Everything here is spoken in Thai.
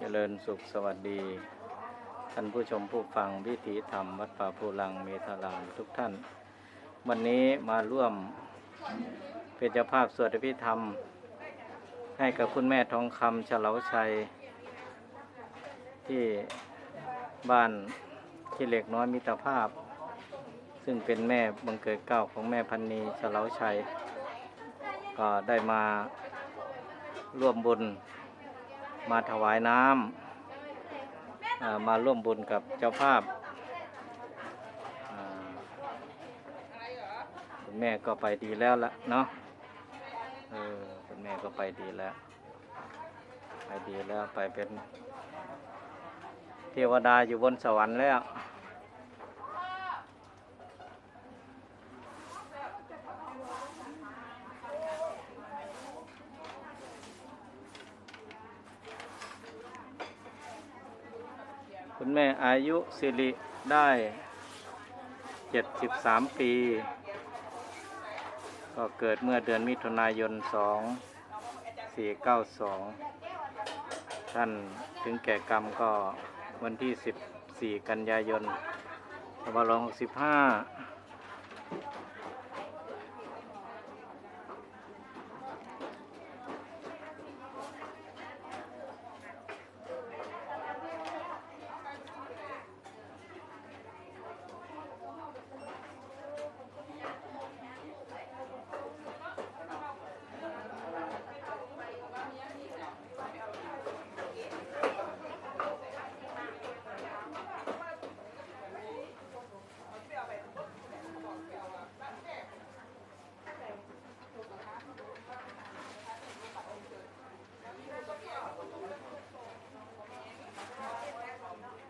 เจริญสุขสวัสดี ท่านผู้ชมผู้ฟังวิถีธรรม วัดป่าภูลังเมธารามทุกท่าน วันนี้มาร่วมเป็นเจ้าภาพสวดอภิธรรม ให้กับคุณแม่ทองคำเฉลาชัย ที่บ้านขี้เหล็กน้อยมิตรภาพ ซึ่งเป็นแม่บังเกิดเก้าของแม่พันนีเฉลาชัย ก็ได้มาร่วมบุญ มาถวายน้ำมาร่วมบุญกับเจ้าภาพคุณแม่ก็ไปดีแล้วละเนาะเออคุณแม่ก็ไปดีแล้ว ไปดีแล้วไปเป็นเทวดาอยู่บนสวรรค์แล้ว คุณแม่อายุสิริได้ 73 ปี ก็เกิดเมื่อเดือนมิถุนายน 2492 ท่านถึงแก่กรรมก็วันที่ 14 กันยายน2565